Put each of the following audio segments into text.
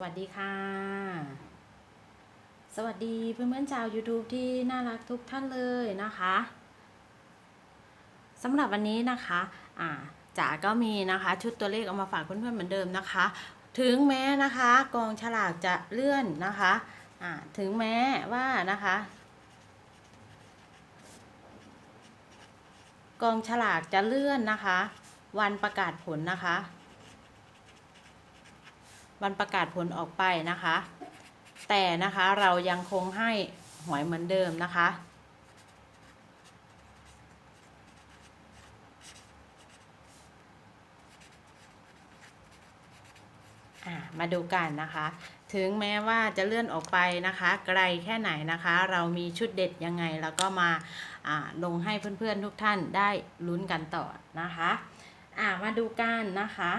สวัสดีค่ะ สวัสดีเพื่อนๆชาว YouTube ที่น่ารักทุกท่านเลยนะคะสำหรับวันนี้นะคะอ่าจ๋าก็มีนะคะชุดตัวเลขเอามาฝากเพื่อนๆเหมือนเดิมนะคะ ถึงแม้นะคะกองฉลากจะเลื่อนนะคะอ่าถึงแม้ว่านะคะ กองฉลากจะเลื่อนนะคะ วันประกาศผลนะคะ วันประกาศผลออกไปนะคะ แต่นะคะเรายังคงให้หวยเหมือนเดิมนะคะมาดูกันนะคะ ถึงแม้ว่าจะเลื่อนออกไปนะคะ ไกลแค่ไหนนะคะ เรามีชุดเด็ดยังไงแล้วก็มาลงให้เพื่อนๆทุกท่านได้ลุ้นกันต่อนะคะะมาดูกันนะคะ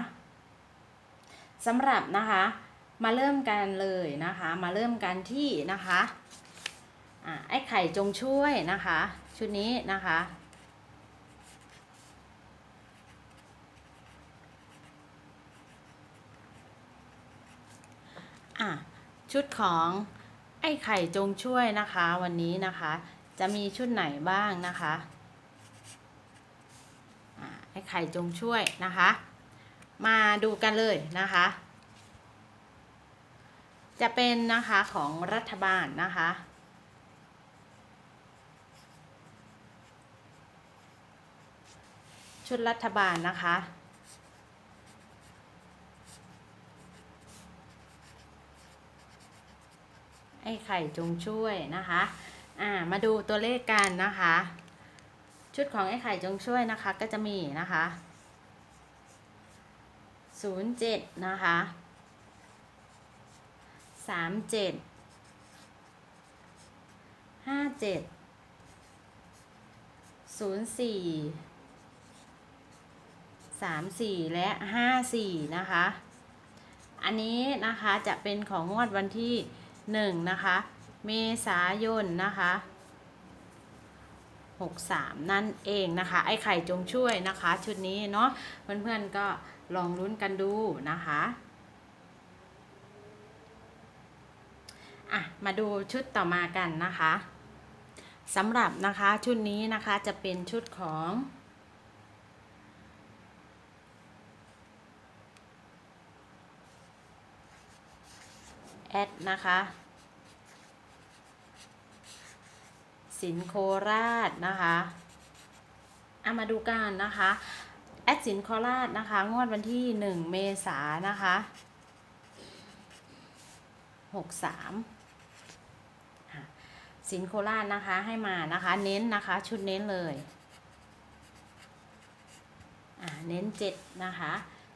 สำหรับนะคะมาเริ่มกันเลยนะคะ มาเริ่มกันที่นะคะอะไอ้ไข่จงช่วยนะคะ ชุดนี้นะคะอะชุดของไอ้ไข่จงช่วยนะคะ วันนี้นะคะ จะมีชุดไหนบ้างนะคะอะไอ้ไข่จงช่วยนะคะ มาดูกันเลยนะคะ จะเป็นนะคะของรัฐบาลนะคะชุดรัฐบาลนะคะ ไอ้ไข่จงช่วยนะคะ อ่า มาดูตัวเลขกันนะคะ ชุดของไอ้ไข่จงช่วยนะคะ ก็จะมีนะคะ ศูนย์เจ็ดนะคะสามเจ็ดห้าเจ็ดศูนย์สี่สามสี่และห้าสี่นะคะ อันนี้นะคะจะเป็นของงวดวันที่หนึ่งนะคะ เมษายนนะคะหกสามนั่นเองนะคะ ไอ้ไข่จงช่วยนะคะ ชุดนี้เนาะเพื่อนๆก็ ลองลุ้นกันดูนะคะอะมาดูชุดต่อมากันนะคะสำหรับนะคะชุดนี้นะคะจะเป็นชุดของแอดนะคะสินโคราชนะคะเอามาดูกันนะคะ แอดสินโคราชนะคะ งวดวันที่ 1 เมษานะคะ 63 สินโคราชนะคะให้มานะคะ เน้นนะคะชุดเน้นเลยเน้น7นะคะ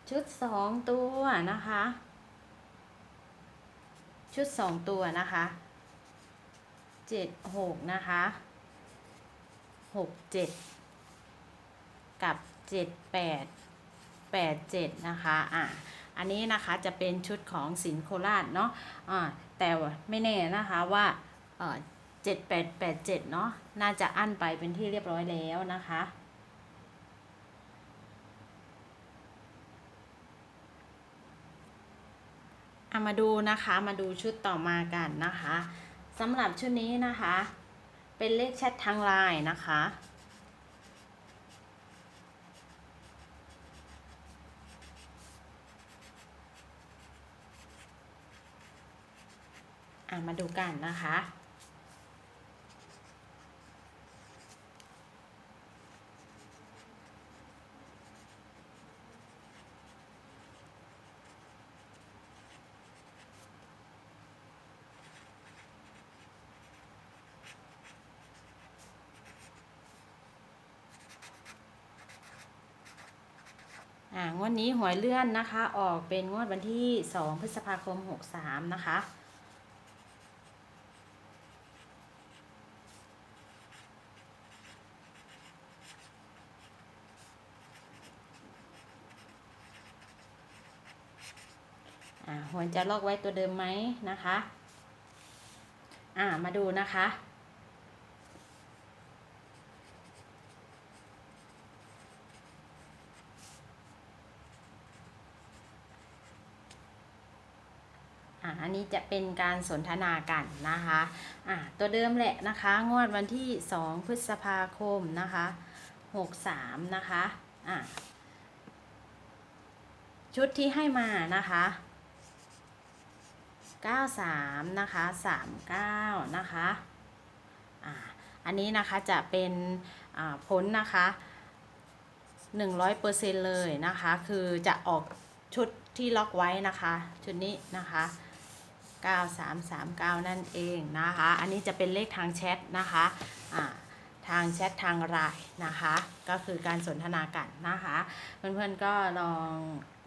ชุด2ตัวนะคะ ชุด2ตัวนะคะ7 6นะคะ6 7กับ 7 8 8 7นะคะอะอันนี้นะคะจะเป็นชุดของสินโคราชเนาะอ่าแต่ไม่แน่นะคะว่าเอ่อ7 8 8 7เนาะน่าจะอั้นไปเป็นที่เรียบร้อยแล้วนะคะเอามาดูนะคะมาดูชุดต่อมากันนะคะสำหรับชุดนี้นะคะ เป็นเลขแชททางไลน์นะคะ อะมาดูกันนะคะ อ่างวดนี้หวยเลื่อนนะคะ ออกเป็นงวดวันที่ 2 พฤษภาคม 63 นะคะ หวยจะลอกไว้ตัวเดิมไหมนะคะ อ่ามาดูนะคะ อันนี้จะเป็นการสนทนากันนะคะอ่าตัวเดิมแหละนะคะ งวดวันที่ 2 พฤษภาคมนะคะ63นะคะอ่าชุดที่ให้มานะคะ 93 นะคะ 39 นะคะอ่าอันนี้นะคะจะเป็นอ่าผลนะคะ 100%เลยนะคะ คือจะออกชุดที่ล็อกไว้นะคะ ชุดนี้นะคะ 9339 นั่นเองนะคะ อันนี้จะเป็นเลขทางแชทนะคะอ่าทางแชททางไลน์นะคะ ก็คือการสนทนากันนะคะ เพื่อนๆก็ลอง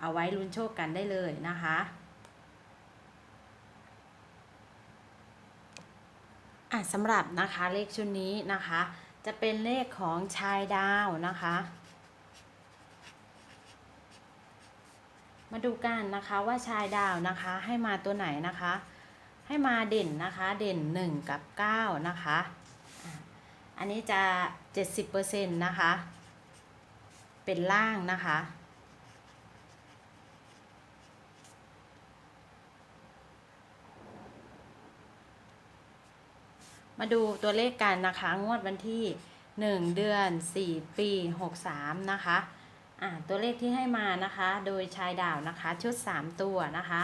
เอาไว้ลุ้นโชคกันได้เลยนะคะ อะสำหรับนะคะเลขชุดนี้นะคะ จะเป็นเลขของชายดาวนะคะ มาดูกันนะคะว่าชายดาวนะคะให้มาตัวไหนนะคะ ให้มาเด่นนะคะเด่น 1 กับ 9 นะคะอะอันนี้จะ 70%นะคะ เป็นล่างนะคะ มาดูตัวเลขกันนะคะ งวดวันที่ 1 เดือน 4 ปี 63 นะคะอ่าตัวเลขที่ให้มานะคะ โดยชายดาวนะคะ ชุด 3 ตัวนะคะ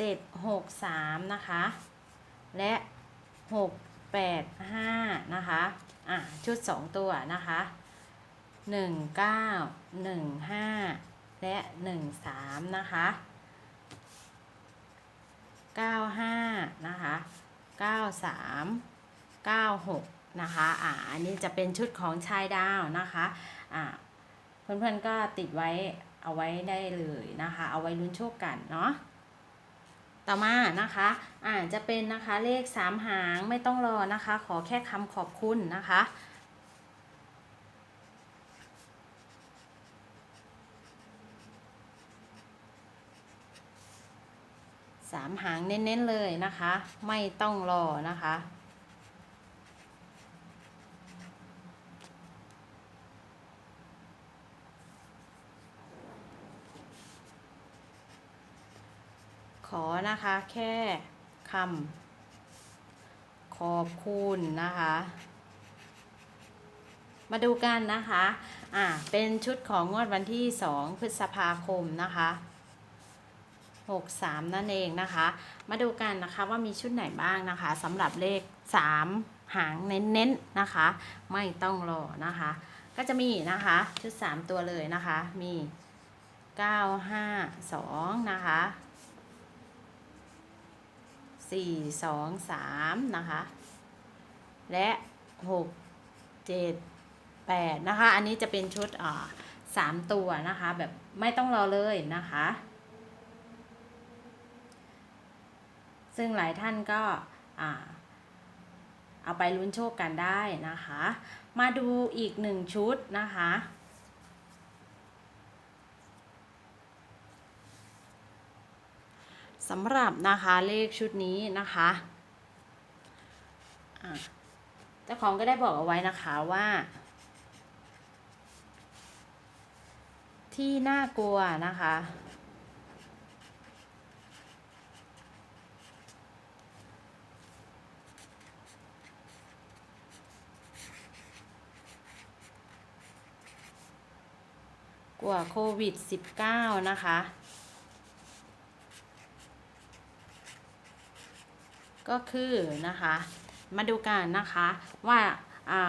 7 6 3 นะคะ และ 6 8 5 นะคะอ่าชุด 2 ตัวนะคะ 1 9 1 5 และ 1 3 นะคะ 95 นะคะ 93 96 นะคะ อ่า อันนี้จะเป็นชุดของชายดาวนะคะ อ่า เพื่อนๆก็ติดไว้เอาไว้ได้เลยนะคะ เอาไว้ลุ้นโชคกันเนาะ ต่อมานะคะ อ่า จะเป็นนะคะเลข 3 หางไม่ต้องรอนะคะ ขอแค่คำขอบคุณนะคะ สามหางเน้นๆเลยนะคะ ไม่ต้องรอนะคะ ขอนะคะแค่คำขอบคุณนะคะ มาดูกันนะคะ อ่า เป็นชุดของงวดวันที่ 2 พฤษภาคมนะคะ 63 นั่นเองนะคะ มาดูกันนะคะว่ามีชุดไหนบ้างนะคะสำหรับเลข 3 หางเน้นๆนะคะ ไม่ต้องรอนะคะ ก็จะมีนะคะชุด 3 ตัวเลยนะคะ มี 952 นะคะ 4 2 3 นะคะ และ 6 7 8 นะคะ อันนี้จะเป็นชุดอ่าสามตัวนะคะ แบบไม่ต้องรอเลยนะคะ ซึ่งหลายท่านก็อเอาไปลุ้นโชคกันได้นะคะ มาดูอีกหนึ่งชุดนะคะ สำหรับนะคะเลขชุดนี้นะคะเจ้าของก็ได้บอกเอาไว้นะคะว่า ที่น่ากลัวนะคะ วโควิด -19 นะคะ ก็คือนะคะ มาดูกันนะคะว่าอ่า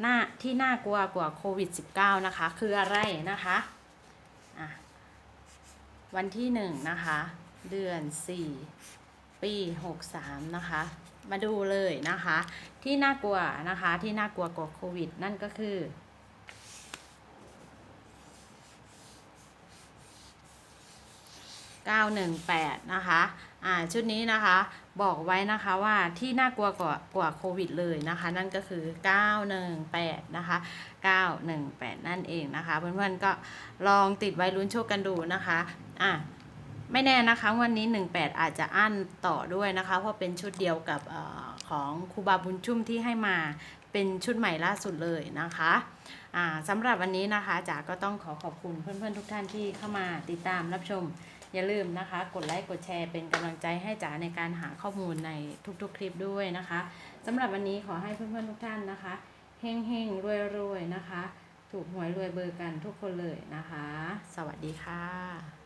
หน้าที่น่ากลัวกว่าโควิด -19 นะคะ คืออะไรนะคะะวันที่หนึ่งนะคะ เดือน4ปี 63 นะคะ มาดูเลยนะคะ ที่น่ากลัวนะคะ ที่น่ากลัวกว่าโควิด นั่นก็คือ 918 นะคะ อ่า ชุดนี้นะคะ บอกไว้นะคะว่าที่น่ากลัวกว่ากว่าโควิดเลยนะคะ นั่นก็คือ 918 นะคะ 918 นั่นเองนะคะ เพื่อนๆก็ลองติดไว้ลุ้นโชคกันดูนะคะ อะไม่แน่นะคะวันนี้ 18 อาจจะอั้นต่อด้วยนะคะ เพราะเป็นชุดเดียวกับอของครูบาบุญชุ่มที่ให้มาเป็นชุดใหม่ล่าสุดเลยนะคะอ่าสำหรับวันนี้นะคะจ๋าก็ต้องขอขอบคุณเพื่อนๆทุกท่านที่เข้ามาติดตามรับชม อย่าลืมนะคะ กดไลค์กดแชร์เป็นกำลังใจให้จ๋าในการหาข้อมูลในทุกๆ คลิปด้วยนะคะสำหรับวันนี้ขอให้เพื่อนๆทุกท่านนะคะเฮงเฮงรวยรวยๆนะคะ ถูกหวยรวยเบอร์กันทุกคนเลยนะคะ สวัสดีค่ะ